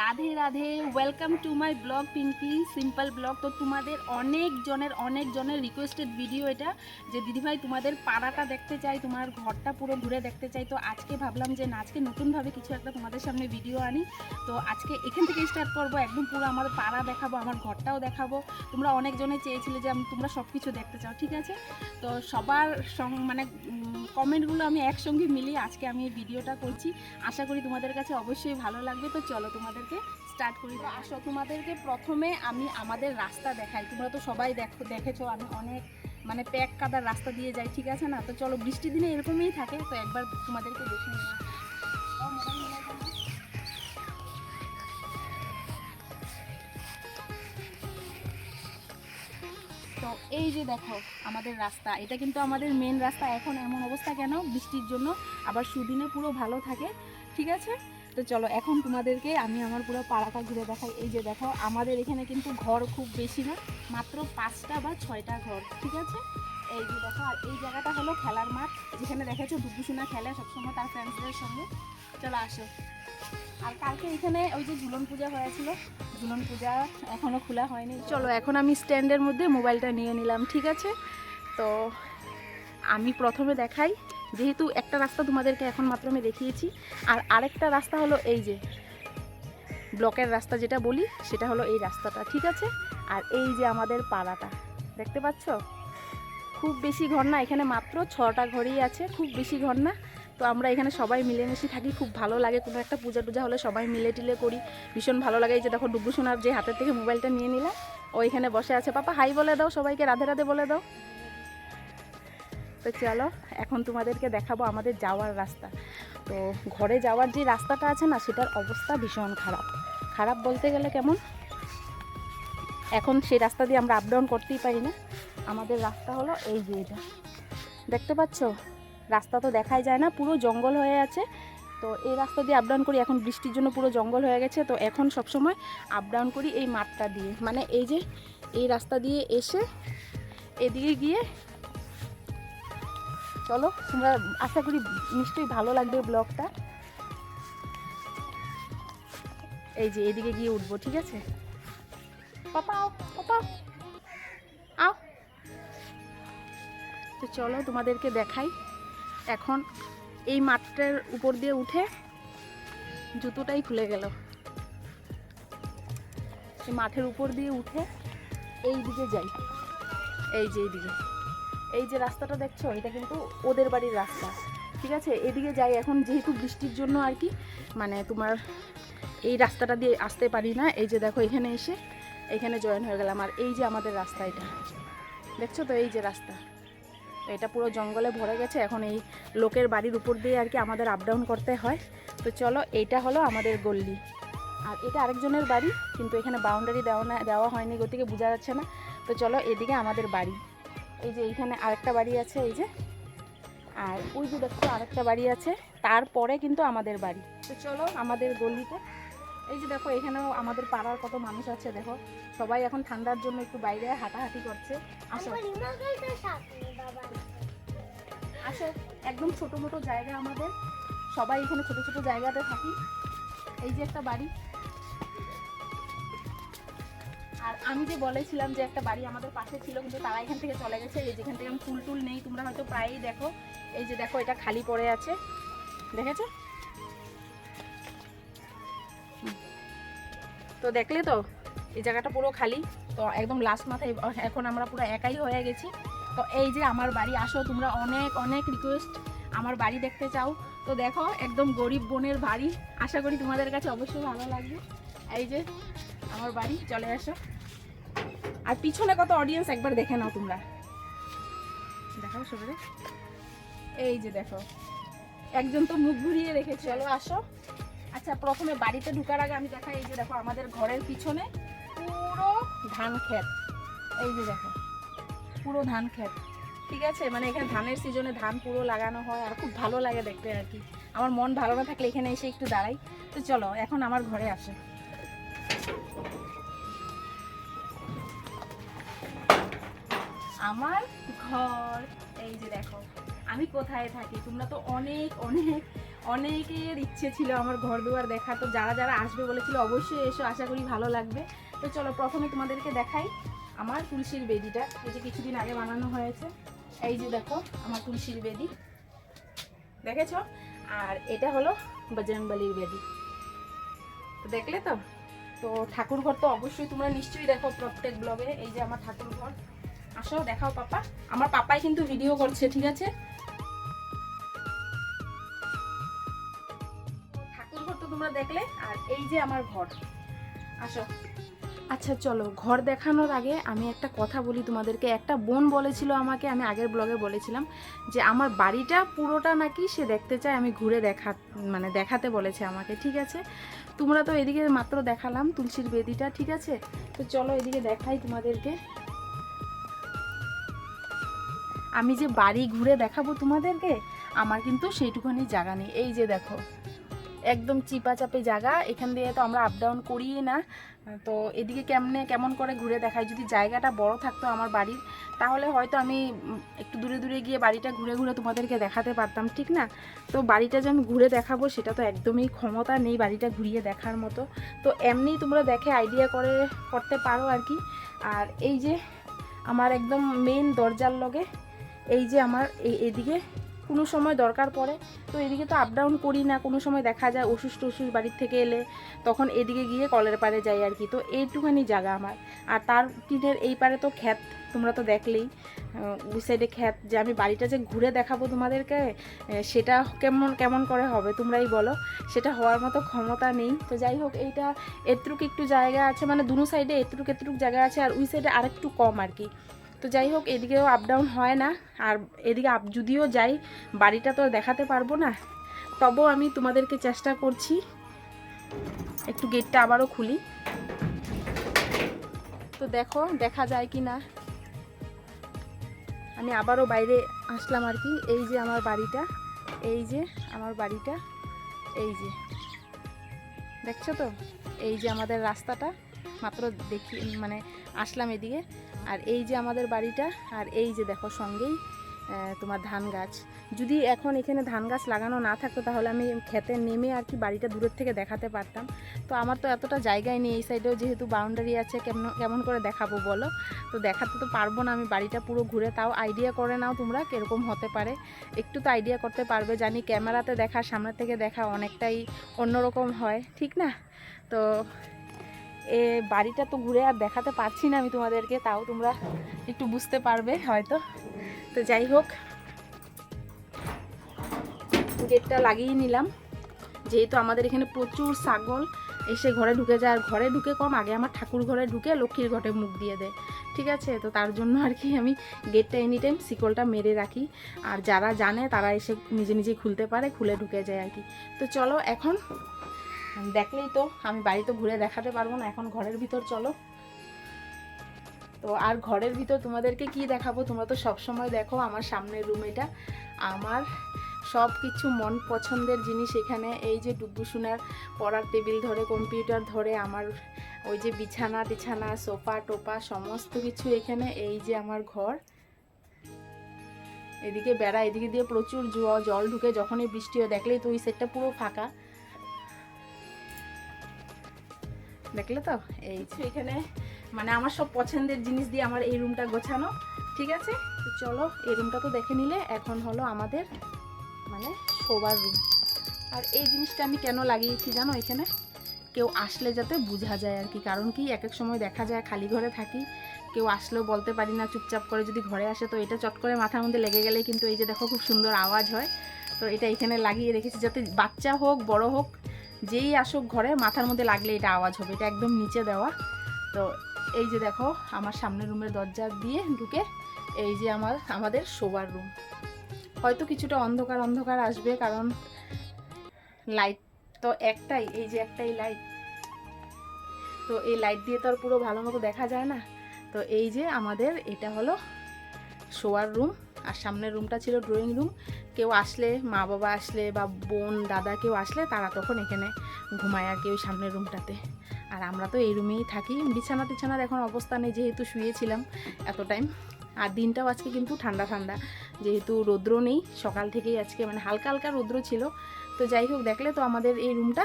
Radhe Radhe welcome to my blog Pinki simple blog তো তোমাদের অনেক জনের অনেক জনের রিকোয়েস্টেড ভিডিও এটা, যে দিদিভাই তোমাদের পাড়াটা দেখতে চাই, তোমার ঘরটা পুরো ঘুরে দেখতে চাই। তো আজকে ভাবলাম যে না, আজকে নতুনভাবে কিছু একটা তোমাদের সামনে ভিডিও আনি। তো আজকে এখান থেকে স্টার্ট করব, একদম পুরো আমার পাড়া দেখাবো, আমার ঘরটাও দেখাবো। তোমরা অনেকজনে চেয়েছিলে যে আমি, তোমরা সব কিছু দেখতে চাও, ঠিক আছে? তো সবার মানে কমেন্টগুলো আমি একসঙ্গে মিলিয়ে আজকে আমি এই ভিডিওটা করছি। আশা করি তোমাদের কাছে অবশ্যই ভালো লাগবে। তো চলো তোমাদেরকে স্টার্ট করি। আসো, তোমাদেরকে প্রথমে আমি আমাদের রাস্তা দেখাই। তোমরা তো সবাই দেখো, দেখেছ, আমি অনেক মানে প্যাক কাদার রাস্তা দিয়ে যাই, ঠিক আছে না? তো চলো বৃষ্টির দিনে এরকমই থাকে, তো একবার তোমাদেরকে দেখে নিলাম তো এই যে দেখো, আমাদের রাস্তা। এটা কিন্তু আমাদের মেন রাস্তা। এখন এমন অবস্থা কেন? বৃষ্টির জন্য। আবার সুদিনে পুরো ভালো থাকে, ঠিক আছে? তো চলো, এখন তোমাদেরকে আমি আমার পুরো পাড়াটা ঘুরে দেখাই। এই যে দেখো, আমাদের এখানে কিন্তু ঘর খুব বেশি না, মাত্র পাঁচটা বা ছয়টা ঘর, ঠিক আছে? এই যে দেখো, আর এই জায়গাটা হলো খেলার মাঠ, যেখানে দেখেছ দুপুসুনা খেলে সবসময় তার ফ্রেন্ডসদের সঙ্গে। চলো আসো। আর কালকে এখানে ওই যে ঝুলন পূজা হয়েছিল, ঝুলন পূজা এখনও খোলা হয়নি। চলো, এখন আমি স্ট্যান্ডের মধ্যে মোবাইলটা নিয়ে নিলাম, ঠিক আছে? তো আমি প্রথমে দেখাই যেহেতু একটা রাস্তা তোমাদেরকে এখন মাত্র আমি দেখিয়েছি, আর আরেকটা রাস্তা হলো এই যে, ব্লকের রাস্তা যেটা বলি, সেটা হলো এই রাস্তাটা, ঠিক আছে? আর এই যে আমাদের পাড়াটা, দেখতে পাচ্ছ? খুব বেশি ঘর না, এখানে মাত্র ছটা ঘরই আছে, খুব বেশি ঘর না। তো আমরা এখানে সবাই মিলেমিশে থাকি, খুব ভালো লাগে, কোনো একটা পূজা টুজা হলে সবাই মিলে টিলে করি, ভীষণ ভালো লাগে। এই যে দেখো ডুবু সোনার যে হাতের থেকে মোবাইলটা নিয়ে নিলাম, ও এখানে বসে আছে। পাপা, হাই বলে দাও, সবাইকে রাধে রাধে বলে দাও। তো চলো, এখন তোমাদেরকে দেখাবো আমাদের যাওয়ার রাস্তা। তো ঘরে যাওয়ার যে রাস্তাটা আছে না, সেটার অবস্থা ভীষণ খারাপ। খারাপ বলতে গেলে কেমন? এখন সেই রাস্তা দিয়ে আমরা আপ ডাউন করতেই পারি না। আমাদের রাস্তা হলো এই যে এটা। দেখতে পাচ্ছ? রাস্তা তো দেখাই যায় না, পুরো জঙ্গল হয়ে আছে। তো এই রাস্তা দিয়ে আপ ডাউন করি, এখন বৃষ্টির জন্য পুরো জঙ্গল হয়ে গেছে। তো এখন সবসময় আপ ডাউন করি এই মাঠটা দিয়ে। মানে এই যে, এই রাস্তা দিয়ে এসে এদিকে গিয়ে চলো, তোমরা আশা করি নিশ্চয়ই ভালো লাগবে ব্লগটা। এই যে এদিকে গিয়ে উঠবো, ঠিক আছে? পাপা পাপা। আও। তো চলো, তোমাদেরকে দেখাই। এখন এই মাঠটার উপর দিয়ে উঠে জুতোটাই খুলে গেল। মাঠের উপর দিয়ে উঠে এই দিকে যাই। এই যে এইদিকে। এই যে রাস্তাটা দেখছ, এটা কিন্তু ওদের বাড়ির রাস্তা। ঠিক আছে? এদিকে যাই, এখন যেহেতু বৃষ্টির জন্য আর কি মানে তোমার এই রাস্তাটা দিয়ে আসতে পারি না। এই যে দেখো, এখানে এসে এখানে জয়েন হয়ে গেলাম। আর এই যে আমাদের রাস্তা এটা। দেখছ তো? এই যে রাস্তা। এটা পুরো জঙ্গলে ভরে গেছে। এখন এই লোকের বাড়ির উপর দিয়ে আর কি আমাদের আপ ডাউন করতে হয়। তো চলো এইটা হলো আমাদের গল্লি। আর এটা আরেকজনের বাড়ি, কিন্তু এখানে বাউন্ডারি দেওয়া না, দেওয়া হয়নি, গতিকে বোঝা যাচ্ছে না। তো চলো, এদিকে আমাদের বাড়ি। এই যে এইখানে আরেকটা বাড়ি আছে এই যে। আর ওই যে দেখো আরেকটা বাড়ি আছে তারপরে কিন্তু আমাদের বাড়ি। তো চলো আমাদের গলিতে। এই যে দেখো এখানেও আমাদের পাড়ার কত মানুষ আছে দেখো। সবাই এখন ঠান্ডার জন্য একটু বাইরে হাঁটাহাঁটি করছে। আসো। আসো। একদম ছোটো মোটো জায়গা আমাদের। সবাই এখানে ছোটো ছোটো জায়গাতে থাকি। এই যে একটা বাড়ি। আর আমি যে বলেছিলাম যে একটা বাড়ি আমাদের পাশে ছিল, কিন্তু তারা এখান থেকে চলে গেছে। এই যেখান থেকে আমি ফুল টুল নেই, তোমরা হয়তো প্রায়ই দেখো। এই যে দেখো, এটা খালি পড়ে আছে। দেখেছ? তো দেখলে তো? এই জায়গাটা পুরো খালি। তো একদম লাস্ট মাথায় এখন আমরা পুরো একাই হয়ে গেছি। তো এই যে আমার বাড়ি, আসো, তোমরা অনেক অনেক রিকোয়েস্ট আমার বাড়ি দেখতে চাও। তো দেখো, একদম গরিব বোনের বাড়ি। আশা করি তোমাদের কাছে অবশ্যই ভালো লাগবে। এই যে, আমার বাড়ি, চলে আসো। আর পিছনে কত অডিয়েন্স একবার দেখে নাও তোমরা। দেখাও সবাই এই যে দেখো, একজন তো মুখ ঘুরিয়ে রেখে চলো আসো। আচ্ছা প্রথমে বাড়িতে ঢুকার আগে আমি দেখাই, এই যে দেখো আমাদের ঘরের পিছনে পুরো ধান ক্ষেত। এই যে দেখো, পুরো ধান ক্ষেত। ঠিক আছে? মানে এখানে ধানের সিজনে ধান পুরো লাগানো হয়, আর খুব ভালো লাগে দেখতে আর কি। আমার মন ভালো না থাকলে এখানে এসে একটু দাঁড়াই। তো চলো, এখন আমার ঘরে আসে। আমার ঘর, এই যে দেখো, আমি কোথায় থাকি? তোমরা তো অনেক অনেক, অনেকের ইচ্ছে ছিল আমার ঘর দুয়ার দেখা তো যারা যারা আসবে বলেছিল, অবশ্যই এসো, আশা করি ভালো লাগবে। তো চলো, প্রথমে তোমাদেরকে দেখাই আমার তুলসীর বেদিটা। এই যে কিছুদিন আগে বানানো হয়েছে। এই যে দেখো, আমার তুলসীর বেদি। দেখেছ? আর এটা হলো বজরংবলির বেদি। তো দেখলে তো? তো ঠাকুর ঘর তো অবশ্যই তোমরা নিশ্চয়ই দেখো প্রত্যেক ব্লগে। এই যে আমার ঠাকুর ঘর আসো, দেখাও পাপা। আমার পাপাই কিন্তু ভিডিও করছে, ঠিক আছে? ঠাকুর ঘর তো তোমরা দেখলে, আর এই যে আমার ঘর। আসো। আচ্ছা চলো, ঘর দেখানোর আগে আমি একটা কথা বলি তোমাদেরকে। একটা বোন বলেছিল আমাকে, আমি আগের ব্লগে বলেছিলাম যে আমার বাড়িটা পুরোটা নাকি সে দেখতে চায়, আমি ঘুরে দেখা মানে দেখাতে বলেছে আমাকে, ঠিক আছে? তোমরা তো এদিকে মাত্র দেখালাম তুলসীর বেদিটা, ঠিক আছে? তো চলো এদিকে দেখাই তোমাদেরকে। আমি যে বাড়ি ঘুরে দেখাবো তোমাদেরকে, আমার কিন্তু সেইটুখানি জায়গা নেই। এই যে দেখো, একদম চিপা চাপে জায়গা, এখান দিয়ে তো আমরা আপ ডাউন করি না। তো এদিকে কেমনে, কেমন করে ঘুরে দেখাই? যদি জায়গাটা বড় থাকতো আমার বাড়ির, তাহলে হয়তো আমি একটু দূরে দূরে গিয়ে বাড়িটা ঘুরে ঘুরে তোমাদেরকে দেখাতে পারতাম, ঠিক না? তো বাড়িটা যে আমি ঘুরে দেখাবো, সেটা তো একদমই ক্ষমতা নেই বাড়িটা ঘুরিয়ে দেখার মতো। তো এমনি তোমরা দেখে আইডিয়া করে, করতে পারো আর কি। আর এই যে, আমার একদম মেন দরজার লগে এই যে আমার এদিকে কোনো সময় দরকার পড়ে, তো এদিকে তো আপ ডাউন করি না, কোনো সময় দেখা যায় অসুস্থ টষুধ বাড়ির থেকে এলে তখন এদিকে গিয়ে কলের পাড়ে যাই আর কি। তো এইটুখানি জায়গা আমার। আর তার টিনের এই পারে তো খ্যাত তোমরা তো দেখলেই ওই সাইডে খ্যাত যে আমি বাড়িটা যে ঘুরে দেখাবো তোমাদেরকে সেটা কেমন কেমন করে হবে তোমরাই বলো। সেটা হওয়ার মতো ক্ষমতা নেই। তো যাই হোক, এইটা এতটুক একটু জায়গা আছে মানে দুনো সাইডে এতটুক এতটুক জায়গা আছে, আর ওই সাইডে আরেকটু কম আর কি। তো যাই হোক, এদিকেও আপ ডাউন হয় না। আর এদিকে আপ যদিও যাই, বাড়িটা তো দেখাতে পারব না। তবুও আমি তোমাদেরকে চেষ্টা করছি। একটু গেটটা আবারও খুলি। তো দেখো, দেখা যায় কি না? আমি আবারও বাইরে আসলাম আর কি। এই যে আমার বাড়িটা, এই যে আমার বাড়িটা, এই যে। দেখছ তো? এই যে আমাদের রাস্তাটা। মাত্র দেখি মানে আসলাম এদিকে। আর এই যে আমাদের বাড়িটা, আর এই যে দেখো সঙ্গেই তোমার ধান গাছ। যদি এখন এখানে ধান গাছ লাগানো না থাকতো, তাহলে আমি খেতে নেমে আর কি বাড়িটা দূরের থেকে দেখাতে পারতাম। তো আমার তো এতটা জায়গায় নেই এই সাইডেও যেহেতু বাউন্ডারি আছে, কেমন কেমন করে দেখাবো বলো? তো দেখাতে তো পারব না আমি, বাড়িটা পুরো ঘুরে। তাও আইডিয়া করে নাও তোমরা, কীরকম হতে পারে। একটু তো আইডিয়া করতে পারবে, জানি ক্যামেরাতে দেখা, সামনে থেকে দেখা অনেকটাই অন্যরকম হয়, ঠিক না? তো এ বাড়িটা তো ঘুরে আর দেখাতে পারছি না আমি তোমাদেরকে, তাও তোমরা একটু বুঝতে পারবে হয়তো। তো যাই হোক, গেটটা লাগিয়ে নিলাম। যেহেতু আমাদের এখানে প্রচুর ছাগল এসে ঘরে ঢুকে যায়, আর ঘরে ঢুকে কম আগে আমার ঠাকুর ঘরে ঢুকে লক্ষ্মীর ঘটে মুখ দিয়ে দেয়। ঠিক আছে? তো তার জন্য আর কি আমি গেটটা এনি টাইম শিকলটা মেরে রাখি। আর যারা জানে তারা এসে নিজে নিজে খুলতে পারে, খুলে ঢুকে যায় আর কি। তো চলো এখন দেখলেই তো, আমি বাড়ি তো ঘুরে দেখাতে পারব না, এখন ঘরের ভিতর চলো। তো আর ঘরের ভিতর তোমাদেরকে কি দেখাবো? তোমরা তো সব সময় দেখো আমার সামনের রুম এটা। আমার সব কিছু মন পছন্দের জিনিস এখানে, এই যে ডুব্বু সোনার পড়ার টেবিল ধরে কম্পিউটার ধরে, আমার ওই যে বিছানা টিছানা, সোফা, টোপা, সমস্ত কিছু এখানে, এই যে আমার ঘর। এদিকে বেড়া, এদিকে দিয়ে প্রচুর জল ঢুকে, যখনই বৃষ্টি হয়, দেখলেই তো ওই সেটটা পুরো ফাঁকা। দেখলে তো? এই যে এখানে মানে আমার সব পছন্দের জিনিস দিয়ে আমার এই রুমটা গোছানো, ঠিক আছে? তো চলো, এই রুমটা তো দেখে নিলে, এখন হলো আমাদের মানে শোবার রুম আর এই জিনিসটা আমি কেন লাগিয়েছি জানো এখানে? কেউ আসলে যাতে বোঝা যায় আর কি, কারণ কি এক এক সময় দেখা যায় খালি ঘরে থাকি, কেউ আসলেও বলতে পারি না, চুপচাপ করে যদি ঘরে আসে, তো এটা চট করে মাথার মধ্যে লেগে গেলে কিন্তু এই যে দেখো খুব সুন্দর আওয়াজ হয়। তো এটা এখানে লাগিয়ে রেখেছি যাতে বাচ্চা হোক, বড় হোক যেই আসুক ঘরে মাথার মধ্যে লাগলে এটা আওয়াজ হবে, এটা একদম নিচে দেওয়া। তো এই যে দেখো, আমার সামনের রুমের দরজা দিয়ে ঢুকে এই যে আমার, আমাদের শোবার রুম হয়তো কিছুটা অন্ধকার অন্ধকার আসবে কারণ লাইট তো একটাই, এই যে একটাই লাইট তো এই লাইট দিয়ে তো আর পুরো ভালো মতো দেখা যায় না। তো এই যে আমাদের এটা হলো শোয়ার রুম আর সামনের রুমটা ছিল ড্রয়িং রুম কেউ আসলে মা বাবা আসলে বা বোন, দাদা কেউ আসলে তারা তখন এখানে ঘুমায় আর কি ওই সামনের রুমটাতে। আর আমরা তো এই রুমেই থাকি। বিছানা টিছানার এখন অবস্থা নেই যেহেতু শুয়েছিলাম এত টাইম আর দিনটাও আজকে কিন্তু ঠান্ডা ঠান্ডা। যেহেতু রৌদ্র নেই, সকাল থেকেই আজকে মানে হালকা হালকা রৌদ্র ছিল। তো যাই হোক, দেখলে তো আমাদের এই রুমটা।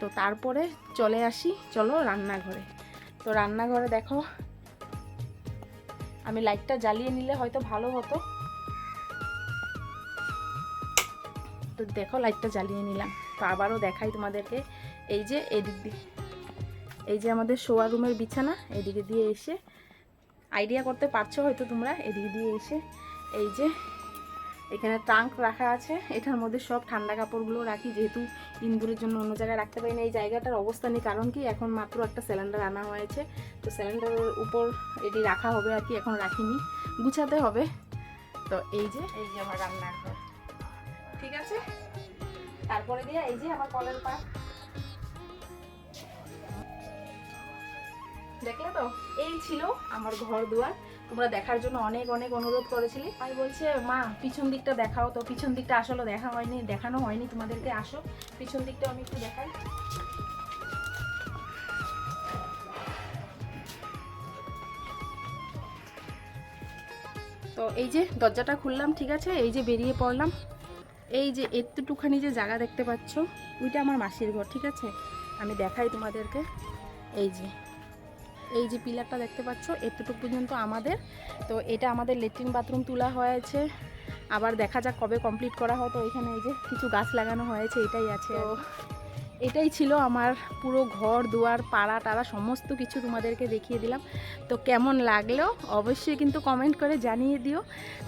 তো তারপরে চলে আসি, চলো রান্নাঘরে। তো রান্নাঘরে দেখো, আমি লাইটটা জ্বালিয়ে নিলে হয়তো ভালো হতো। তো দেখো লাইটটা জ্বালিয়ে নিলাম। তো আবারও দেখাই তোমাদেরকে। এই যে এদিক দিয়ে। এই যে আমাদের শোয়ার রুমের বিছানা, এদিকে দিয়ে এসে আইডিয়া করতে পারছ হয়তো তোমরা? এদিকে দিয়ে এসে এই যে এখানে ট্রাঙ্ক রাখা আছে। এটার মধ্যে সব ঠান্ডা কাপড়গুলো রাখি, যেহেতু ইন্দুরের জন্য অন্য জায়গায় রাখতে পারি না। এই জায়গাটার অবস্থা নেই, কারণ কি এখন মাত্র একটা সিলিন্ডার আনা হয়েছে। তো সিলিন্ডারের উপর এটি রাখা হবে আর কি, এখন রাখিনি। গুছাতে হবে। তো এই যে এই যে আমার রান্নাঘর। তারপরে দিয়ে এই যে আমার কলের পাক দেখলে তো? এই ছিল আমার ঘর দুয়ার। তোমরা দেখার জন্য অনেক অনেক অনুরোধ করেছিলে। আমি বলছে, মা, পিছন দিকটা দেখাও তো। পিছন দিকটা আসলে দেখা হয়নি, দেখানো হয়নি। তোমাদেরকে আসো। পিছন দিকটা আমি একটু দেখাই। তো এই যে দরজাটা খুললাম, ঠিক আছে? এই যে বেরিয়ে পড়লাম। এই যে এতটুখানি যে জায়গা দেখতে পাচ্ছ ওইটা আমার মাসির ঘর ঠিক আছে? আমি দেখাই তোমাদেরকে। এই যে এই যে পিলারটা দেখতে পাচ্ছ এতটুকু পর্যন্ত আমাদের। তো এটা আমাদের লেট্রিন বাথরুম তোলা হয়েছে। আবার দেখা যাক কবে কমপ্লিট করা হয়। তো এখানে এই যে কিছু গাছ লাগানো হয়েছে এটাই আছে তো এটাই ছিল আমার পুরো ঘর, দুয়ার, পাড়া, টাড়া, সমস্ত কিছু তোমাদেরকে দেখিয়ে দিলাম। তো কেমন লাগল অবশ্যই কিন্তু কমেন্ট করে জানিয়ে দিও।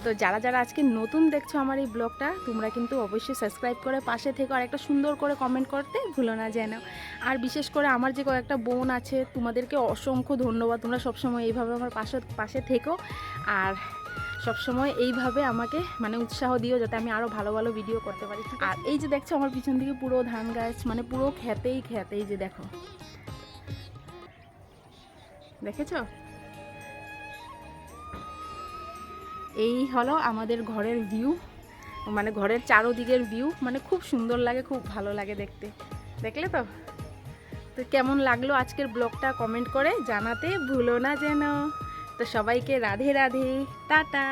তো যারা যারা আজকে নতুন দেখছ আমার এই ব্লগটা, তোমরা কিন্তু অবশ্যই সাবস্ক্রাইব করে পাশে থেকে আর একটা সুন্দর করে কমেন্ট করতে ভুলো না যেন। আর বিশেষ করে আমার যে কয়েকটা বোন আছে, তোমাদেরকে অসংখ্য ধন্যবাদ। তোমরা সবসময় এইভাবে আমার পাশে পাশে থেকো। আর সবসময় এইভাবে আমাকে মানে উৎসাহ দিও যাতে আমি আরও ভালো ভালো ভিডিও করতে পারি। আর এই যে দেখছ আমার পিছন দিকে পুরো ধান গাছ মানে পুরো খেতেই খেত এই যে দেখো। দেখেছ? এই হলো আমাদের ঘরের ভিউ মানে ঘরের চারোদিকের ভিউ মানে খুব সুন্দর লাগে খুব ভালো লাগে দেখতে। দেখলে তো? তো কেমন লাগল আজকের ব্লগটা কমেন্ট করে জানাতে ভুলো না যেন। তো সবাইকে রাধে রাধে টাটা।